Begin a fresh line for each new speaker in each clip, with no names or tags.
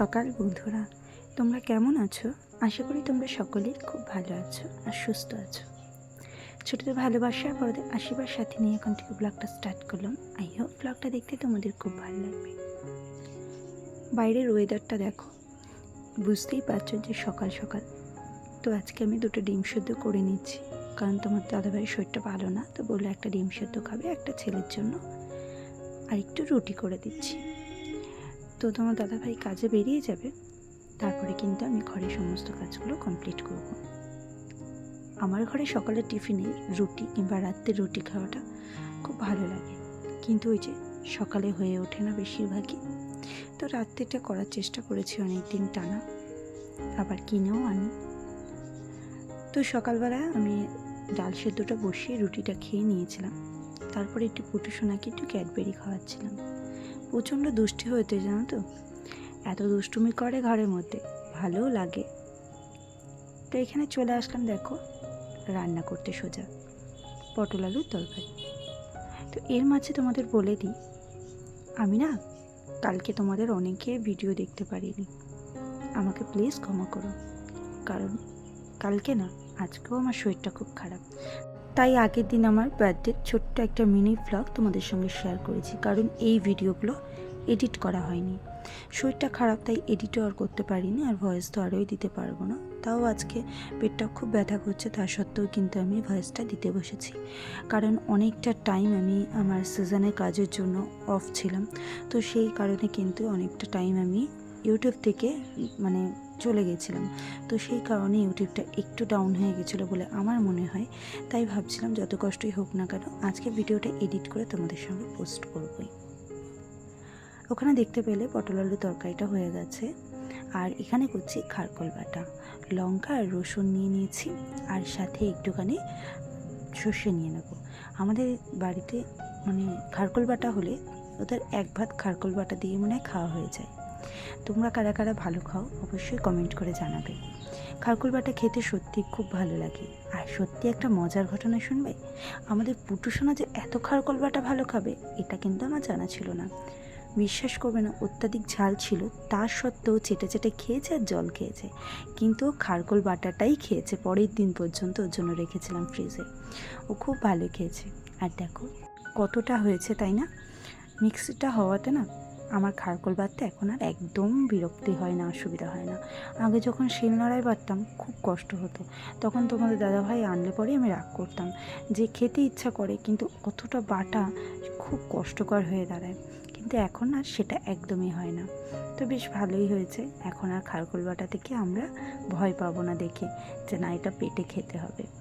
সকাল বন্ধুরা। তোমরা কেমন আছো? আশা করি তোমরা সকলেই খুব ভালো আছো আর সুস্থ আছো। ছোটদের ভালোবাসার পরে আশীর্বাদ সাথে নিয়ে এখন থেকে ব্লগটা স্টার্ট করলাম। আই হোপ ব্লগটা দেখতে তোমাদের খুব ভালো লাগবে। বাইরের ওয়েদারটা দেখো, বুঝতেই পারছ যে সকাল সকাল। তো আজকে আমি দুটো ডিম সেদ্ধ করে নিচ্ছি। কারণ তোমার দাদাভাইয়ের শরীরটা ভালো না, তো বলল একটা ডিম সেদ্ধ খাবে, একটা ছেলের জন্য। আর একটু রুটি করে দিচ্ছি। তো তোমার দাদাভাই কাজে বেরিয়ে যাবে। তারপরে কিন্তু আমি ঘরের সমস্ত কাজগুলো কমপ্লিট করব। আমার ঘরে সকালের টিফিনে রুটি কিংবা রাত্রে রুটি খাওয়াটা খুব ভালো লাগে। কিন্তু ওই যে সকালে হয়ে ওঠে না বেশিরভাগই। তো রাত্রিটা করার চেষ্টা করেছি অনেক দিন টানা। আবার কিনেও আনি। তো সকালবেলা আমি ডাল সেদ্ধটা বসিয়ে রুটিটা খেয়ে নিয়েছিলাম। তারপরে একটু পুটু সোনাকে একটু ক্যাডবেরি খাওয়াচ্ছিলাম। প্রচণ্ড দুষ্টি হয়েছে, জানো তো? এত দুষ্টুমি করে ঘরের মধ্যে, ভালোও লাগে। তো এখানে চলে আসলাম, দেখো, রান্না করতে সোজা, পটল আলুর তরকারি। তো এর মাঝে তোমাদের বলে দিই, আমি না কালকে তোমাদের অনেকে ভিডিও দেখতে পারিনি। আমাকে প্লিজ ক্ষমা করো, কারণ কালকে না, আজকেও আমার শরীরটা খুব খারাপ। তাই আগের দিন আমার বার্থডে ছোট্ট একটা মিনি ব্লগ তোমাদের সঙ্গে শেয়ার করেছি। কারণ এই ভিডিওগুলো এডিট করা হয়নি। শরীরটা খারাপ, তাই এডিটও আর করতে পারিনি আর ভয়েস তো আরোই দিতে পারব না। তাও আজকে পেটটা খুব ব্যথা করছে তা সত্ত্বেও কিন্তু আমি ভয়েসটা দিতে বসেছি। কারণ অনেকটা টাইম আমি আমার সিজনের কাজের জন্য অফ ছিলাম। তো সেই কারণে কিন্তু অনেকটা টাইম আমি ইউটিউব থেকে মানে চলে গেছিলাম। তো সেই কারণে ইউটিউবটা একটু ডাউন হয়ে গেছিল বলে আমার মনে হয়। তাই ভাবছিলাম যত কষ্টই হোক না কেন, আজকে ভিডিওটা এডিট করে তোমাদের সঙ্গে পোস্ট করবই। ওখানে দেখতে পেলে পটল আলু তরকারিটা হয়ে গেছে। আর এখানে করছি খারকল বাটা। লঙ্কা আর রসুন নিয়ে নিয়েছি, আর সাথে একটুখানি সর্ষে নিয়ে নেব। আমাদের বাড়িতে মানে খারকল বাটা হলে ওদের এক ভাত খারকল বাটা দিয়ে মনে হয় খাওয়া হয়ে যায়। তোমরা কারা কারা ভালো খাও অবশ্যই কমেন্ট করে জানাবে। খারকুল বাটা খেতে সত্যি খুব ভালো লাগে। আর সত্যি একটা মজার ঘটনা শুনবে? আমাদের পুটুসোনা যে এত খারকল বাটা ভালো খাবে, এটা কিন্তু আমার জানা ছিল না। বিশ্বাস করবে না, অত্যাধিক ঝাল ছিল, তা সত্ত্বেও চেটে চেটে খেয়েছে আর জল খেয়েছে। কিন্তু খারকোল বাটাটাই খেয়েছে, পরের দিন পর্যন্ত ওর জন্য রেখেছিলাম ফ্রিজে ও খুব ভালো খেয়েছে। আর দেখো, কতটা হয়েছে তাই না? মিক্সিটা হওয়াতে না আমার খারকোল বাটতে এখন আর একদম বিরক্তি হয় না, অসুবিধা হয় না। আগে যখন শিলনোড়ায় বাটতাম খুব কষ্ট হতো। তখন তোমাদের দাদাভাই আনলে পরেই আমি রাগ করতাম যে খেতে ইচ্ছা করে, কিন্তু অতটা বাটা খুব কষ্টকর হয়ে দাঁড়ায়। কিন্তু এখন আর সেটা একদমই হয় না। তো বেশ ভালোই হয়েছে। এখন আর খারকোল বাটা থেকে আমরা ভয় পাবো না দেখে যে না, এটা পেটে খেতে হবে।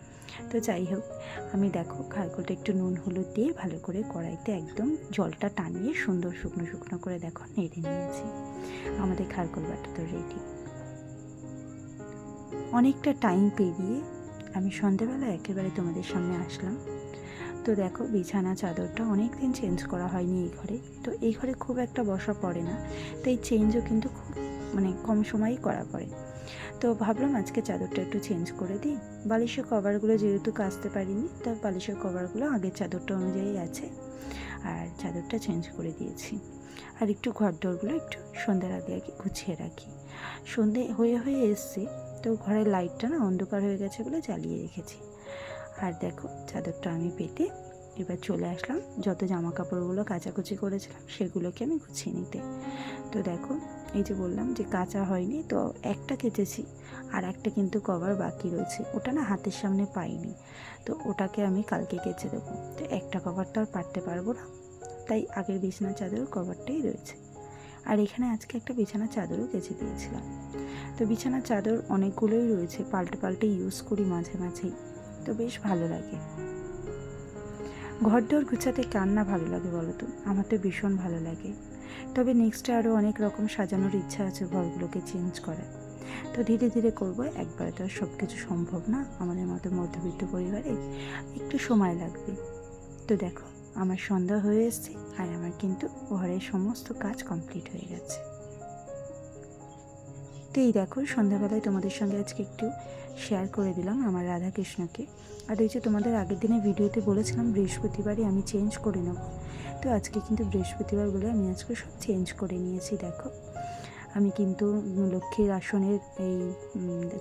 তো যাই হোক, আমি দেখো খারকোলটা একটু নুন হলুদ দিয়ে ভালো করে কড়াইতে একদম জলটা টানিয়ে সুন্দর শুকনো শুকনো করে দেখো নেড়ে নিয়েছি। আমাদের খারকোল বাটা তো রেডি অনেকটা টাইম পেরিয়ে আমি সন্ধেবেলা একেবারে তোমাদের সামনে আসলাম। তো দেখো বিছানা চাদরটা অনেক দিন চেঞ্জ করা হয়নি এই ঘরে। তো এই ঘরে খুব একটা বসা পড়ে না, তাই চেঞ্জও কিন্তু খুব মানে কম সময়ই করা পড়ে। তো ভাবলাম আজকে চাদরটা একটু চেঞ্জ করে দিই। বালিশের কভারগুলো যেহেতু কাচতে পারিনি, তো বালিশের কভারগুলো আগের চাদরটা অনুযায়ী আছে। আর চাদরটা চেঞ্জ করে দিয়েছি। আর একটু ঘর দরগুলো একটু সন্ধ্যার আগে আগে গুছিয়ে রাখি। সন্ধে হয়ে হয়ে এসছে, তো ঘরের লাইটটা না অন্ধকার হয়ে গেছে বলে জ্বালিয়ে রেখেছি। আর দেখো, চাদরটা আমি পেতে এবার চলে আসলাম। যত জামা কাপড়গুলো কাচাকুচি করেছিলাম, সেগুলোকে আমি গুছিয়ে নিতে। তো দেখো, এই যে বললাম যে কাঁচা হয়নি, তো একটা কেচেছি আর একটা কিন্তু কভার বাকি রয়েছে। ওটা না হাতের সামনে পাইনি, তো ওটাকে আমি কালকে কেচে দেবো। তো একটা কভার তো আর পারতে পারব না, তাই আগের বিছানা চাদর কভারটাই রয়েছে। আর এখানে আজকে একটা বিছানা চাদরও কেচে দিয়েছিলাম। তো বিছানা চাদর অনেকগুলোই রয়েছে, পাল্টে পাল্টে ইউজ করি মাঝে মাঝেই, তো বেশ ভালো লাগে। ঘরদোর গুছাতে কার না ভালো লাগে বলো তো আমার তো ভীষণ ভালো লাগে। তবে নেক্সটে আরও অনেক রকম সাজানোর ইচ্ছা আছে ঘরগুলোকে চেঞ্জ করা তো ধীরে ধীরে করব, একবারে তো আর সব কিছু সম্ভব না, আমাদের মতো মধ্যবিত্ত পরিবারে একটু সময় লাগবে। তো দেখো, আমার সন্ধ্যা হয়ে এসছে, আর আমার কিন্তু ঘরের সমস্ত কাজ কমপ্লিট হয়ে গেছে। তো এই দেখো, সন্ধ্যাবেলায় তোমাদের সঙ্গে আজকে একটু শেয়ার করে দিলাম আমার রাধাকৃষ্ণকে। আর ওই যে তোমাদের আগের দিনে ভিডিওতে বলেছিলাম, বৃহস্পতিবারই আমি চেঞ্জ করে নেব। তো আজকে কিন্তু বৃহস্পতিবার বলে আমি আজকে সব চেঞ্জ করে নিয়েছি, দেখো। আমি কিন্তু লক্ষ্মীর আসনের এই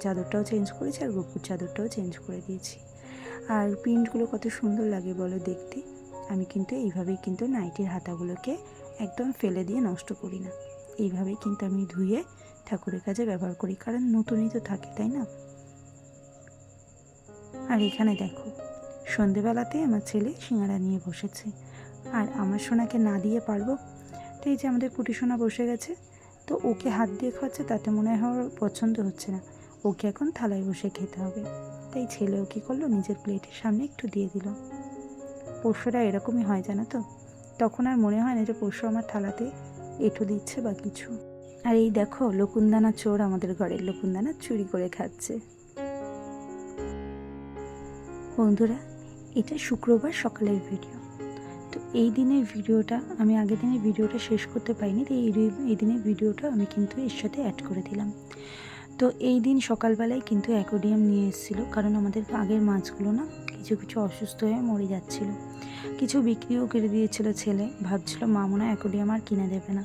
চাদরটাও চেঞ্জ করেছি আর গোপুর চাদরটাও চেঞ্জ করে দিয়েছি। আর প্রিন্টগুলো কত সুন্দর লাগে বলো দেখতে। আমি কিন্তু এইভাবেই কিন্তু নাইটির হাতাগুলোকে একদম ফেলে দিয়ে নষ্ট করি না। এইভাবেই কিন্তু আমি ধুয়ে ঠাকুরের কাজে ব্যবহার করি, কারণ নতুনই তো থাকে, তাই না? আর এখানে দেখো, সন্ধেবেলাতে আমার ছেলে সিঙ্গারা নিয়ে বসেছে, আর আমার সোনাকে না দিয়ে পারব? তো এই যে আমাদের পুটি সোনা বসে গেছে, তো ওকে হাত দিয়ে খাওয়াচ্ছে, তাতে মনে হয় ওর পছন্দ হচ্ছে না। ওকে এখন থালায় বসে খেতে হবে। তাই ছেলেও কী করল, নিজের প্লেটের সামনে একটু দিয়ে দিল। পশুরা এরকমই হয়, জানো তো? তখন আর মনে হয় না যে পশু আমার থালাতে এঁঠো দিচ্ছে বা কিছু। আর এই দেখো, লকুনদানা চোর আমাদের ঘরের লকুনদানা চুরি করে খাচ্ছে। বন্ধুরা, এটা শুক্রবার সকালের ভিডিও। তো এই দিনের ভিডিওটা, আমি আগের দিনের ভিডিওটা শেষ করতে পারিনি, তো এই এই দিনের ভিডিওটা আমি কিন্তু এর সাথে অ্যাড করে দিলাম। তো এই দিন সকালবেলায় কিন্তু অ্যাকোডিয়াম নিয়ে এসেছিল, কারণ আমাদের আগের মাছগুলো না কিছু কিছু অসুস্থ হয়ে মরে যাচ্ছিল। কিছু বিক্রিও করে দিয়েছিল ছেলে, ভাবছিল মা মনে অ্যাকোডিয়াম আর কিনে দেবে না।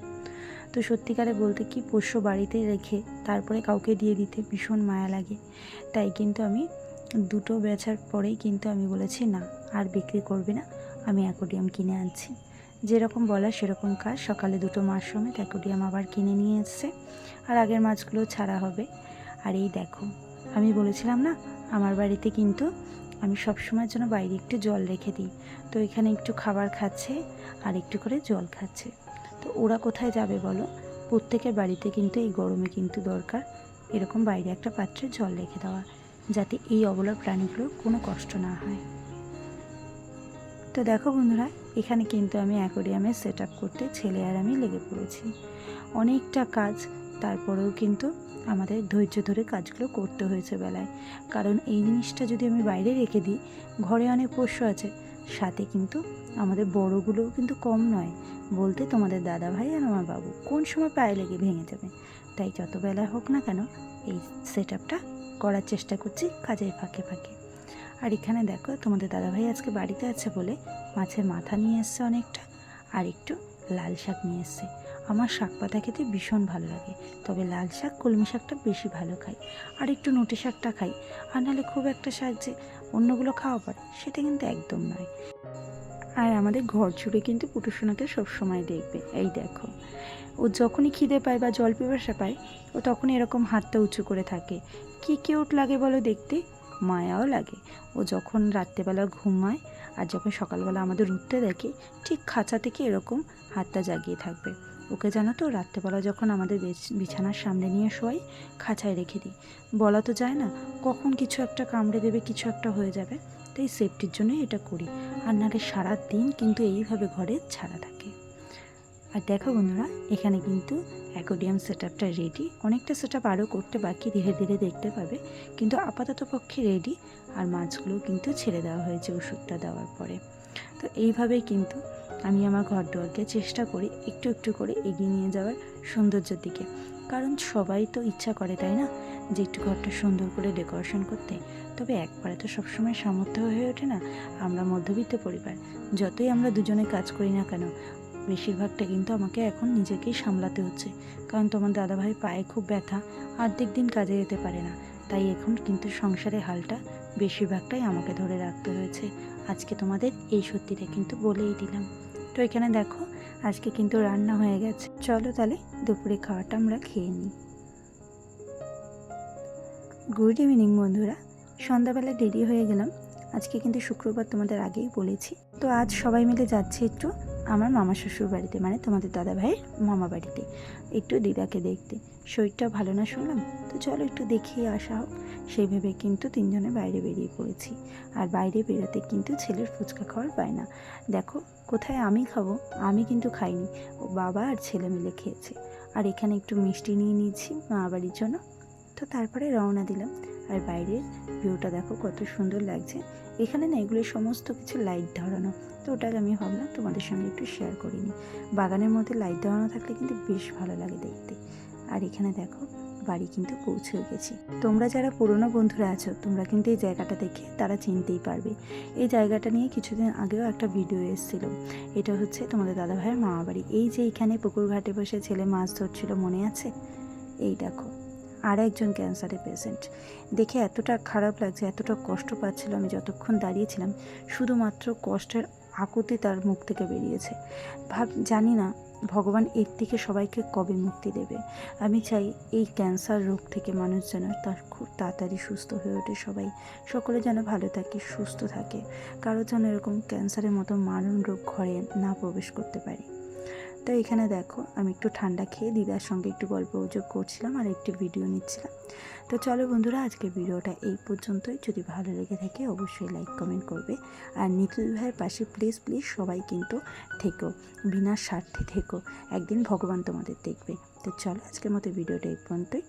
তো সত্যিকারে বলতে কি পোষ্য বাড়িতে রেখে তারপরে কাউকে দিয়ে দিতে ভীষণ মায়া লাগে। তাই কিন্তু আমি দুটো বেচার পরেই কিন্তু আমি বলেছি, না, আর বিক্রি করবে না, আমি অ্যাকোডিয়াম কিনে আনছি। যেরকম বলা সেরকম কাজ, সকালে দুটো মাছ সমেত অ্যাকোডিয়াম আবার কিনে নিয়ে এসছে, আর আগের মাছগুলো ছাড়া হবে। আর এই দেখো, আমি বলেছিলাম না, আমার বাড়িতে কিন্তু আমি সব সময়ের জন্য বাইরে একটু জল রেখে দিই। তো এখানে একটু খাবার খাচ্ছে, আর একটু করে জল খাচ্ছে। তো ওরা কোথায় যাবে বলো? প্রত্যেকের বাড়িতে কিন্তু এই গরমে কিন্তু দরকার। এরকম বাইরে একটা পাত্রে জল রেখে দেওয়া, যাতে এই অবলা প্রাণীগুলোর কোনো কষ্ট না হয়। তো দেখো বন্ধুরা, এখানে কিন্তু আমি অ্যাকোরিয়ামে সেট আপ করতে ছেলে আর আমি লেগে পড়েছি। অনেকটা কাজ, তারপরেও কিন্তু আমাদের ধৈর্য ধরে কাজগুলো করতে হয়েছে বেলায়। কারণ এই জিনিসটা যদি আমি বাইরে রেখে দিই, ঘরে অনেক পোষ্য আছে সাথে কিন্তু আমাদের বড়গুলোও কিন্তু কম নয়। বলতে তোমাদের দাদা ভাই আর আমার বাবু, কোন সময় পায়ে লেগে ভেঙে যাবে? তাই যত বেলা হোক না কেন এই সেট আপটা করার চেষ্টা করছি কাজের ফাঁকে ফাঁকে। আর এখানে দেখো, তোমাদের দাদাভাই আজকে বাড়িতে আছে বলে মাছের মাথা নিয়ে এসছে অনেকটা, আর একটু লাল শাক নিয়ে এসছে। আমার শাক পাতা খেতে ভীষণ ভালো লাগে, তবে লাল শাক, কলমি শাকটা বেশি ভালো খাই। আর একটু নোটে শাকটা খাই, আর নাহলে খুব একটা শাক যে অন্যগুলো খাওয়া পারে সেটা কিন্তু একদম নয়। আর আমাদের ঘর জুড়ে কিন্তু পুটুসোনাকে সবসময় দেখবে, এই দেখো। ও যখনই খিদে পায় বা জল পিপাসা পায়, ও তখন এরকম হাতটা উঁচু করে থাকে। কি কিউট লাগে বলো দেখতে? মায়াও লাগে। ও যখন রাত্রেবেলা ঘুমায় আর যখন সকালবেলা আমাদের উঠতে দেখে, ঠিক খাঁচা থেকে এরকম হাতটা জাগিয়ে থাকবে। ওকে জানো তো রাত্রেবেলা যখন আমাদের বিছানার সামনে নিয়ে শোয়াই, খাঁচায় রেখে দিই। বলা তো যায় না, কখন কিছু একটা কামড়ে দেবে, কিছু একটা হয়ে যাবে। তাই সেফটির জন্যই এটা করি। আর নাহলে সারা দিন কিন্তু এইভাবে ঘরে ছাড়া থাকে। আর দেখো বন্ধুরা, এখানে কিন্তু অ্যাকোডিয়াম সেট আপটা রেডি অনেকটা সেট আপ আরও করতে বাকি, ধীরে ধীরে দেখতে পাবে। কিন্তু আপাতত পক্ষে রেডি আর মাছগুলো কিন্তু ছেড়ে দেওয়া হয়েছে ওষুধটা দেওয়ার পরে। তো এইভাবেই কিন্তু আমি আমার ঘর দুয়ারকে চেষ্টা করি একটু একটু করে এগিয়ে নিয়ে যাওয়ার সৌন্দর্যের দিকে। কারণ সবাই তো ইচ্ছা করে, তাই না? যে একটু ঘরটা সুন্দর করে ডেকোরেশন করতে। তবে একবারে তো সবসময় সামর্থ্য হয়ে ওঠে না। আমরা মধ্যবিত্ত পরিবার, যতই আমরা দুজনে কাজ করি না কেন, বেশিরভাগটা কিন্তু আমাকে এখন নিজেকেই সামলাতে হচ্ছে। কারণ তোমার দাদাভাই পায়ে খুব ব্যথা, আর্ধেক দিন কাজে যেতে পারে না। তাই এখন কিন্তু সংসারে হালটা বেশিরভাগটাই আমাকে ধরে রাখতে হয়েছে। আজকে তোমাদের এই সত্যিটা কিন্তু বলেই দিলাম। তো এখানে দেখো, আজকে কিন্তু রান্না হয়ে গেছে। চলো তাহলে দুপুরে খাওয়াটা আমরা খেয়ে নিই। গুড ইভিনিং বন্ধুরা। সন্ধ্যাবেলা দেরি হয়ে গেলাম। আজকে কিন্তু শুক্রবার তোমাদের আগেই বলেছি। তো আজ সবাই মিলে যাচ্ছে একটু আমার মামা শ্বশুর বাড়িতে মানে তোমাদের দাদা ভাইয়ের মামা বাড়িতে, একটু দিদাকে দেখতে। শরীরটা ভালো না শুনলাম? তো চলো একটু দেখিয়ে আসা হোক। সেই ভেবে কিন্তু তিনজনে বাইরে বেরিয়ে পড়েছি। আর বাইরে বেরোতে কিন্তু ছেলের ফুচকা খাওয়ার পায় না দেখো, কোথায় আমি খাব? আমি কিন্তু খাইনি। ও বাবা আর ছেলে মিলে খেয়েছে। আর এখানে একটু মিষ্টি নিয়ে নিয়েছি মা বাড়ির জন্য। তো তারপরে রওনা দিলাম। আর বাইরের ভিউটা দেখো, কত সুন্দর লাগছে। এখানে না এগুলো সমস্ত কিছু লাইট ধরানো। তো ওটাকে আমি ভাবলাম তোমাদের সঙ্গে একটু শেয়ার করিনি। বাগানের মধ্যে লাইট ধরানো থাকলে কিন্তু বেশ ভালো লাগে দেখতে। আর এখানে দেখো বাড়ি কিন্তু পৌঁছে গেছি। তোমরা যারা পুরনো বন্ধুরা আছো, তোমরা কিন্তু এই জায়গাটা দেখে তারা চিনতেই পারবে। এই জায়গাটা নিয়ে কিছুদিন আগেও একটা ভিডিও এসেছিল। এটা হচ্ছে তোমাদের দাদাভাইয়ের মামা বাড়ি। এই যে এখানে পুকুর ঘাটে বসে ছেলে মাছ ধরছিল, মনে আছে? এই দেখো, আর একজন ক্যান্সারের পেশেন্ট। দেখে এতটা খারাপ লাগছে, এতটা কষ্ট পাচ্ছিল আমি যতক্ষণ দাঁড়িয়েছিলাম, শুধুমাত্র কষ্টের আকুতি তার মুখ থেকে বেরিয়েছে। ভাব, জানি না ভগবান এর থেকে সবাইকে কবে মুক্তি দেবে? আমি চাই এই ক্যান্সার রোগ থেকে মানুষ যেন তার খুব তাড়াতাড়ি সুস্থ হয়ে ওঠে সবাই। সকলে যেন ভালো থাকে, সুস্থ থাকে। কারও যেন এরকম ক্যান্সারের মতো মারণ রোগ ঘরে না প্রবেশ করতে পারে। তো এখানে দেখো, আমি একটু ঠান্ডা খেয়ে দিদার সঙ্গে একটু গল্প গুজব করছিলাম আর একটি ভিডিও নিচ্ছিলাম। তো চলো বন্ধুরা আজকে ভিডিওটা এই পর্যন্তই। যদি ভালো লেগে থাকে অবশ্যই লাইক, কমেন্ট করবে। আর নিতুল ভাইয়ের পাশে প্লিজ প্লিজ সবাই কিন্তু থেকো বিনা স্বার্থে থেকো। একদিন ভগবান তোমাদের দেখবে। তো চলো আজকের মতো ভিডিওটা এই পর্যন্তই।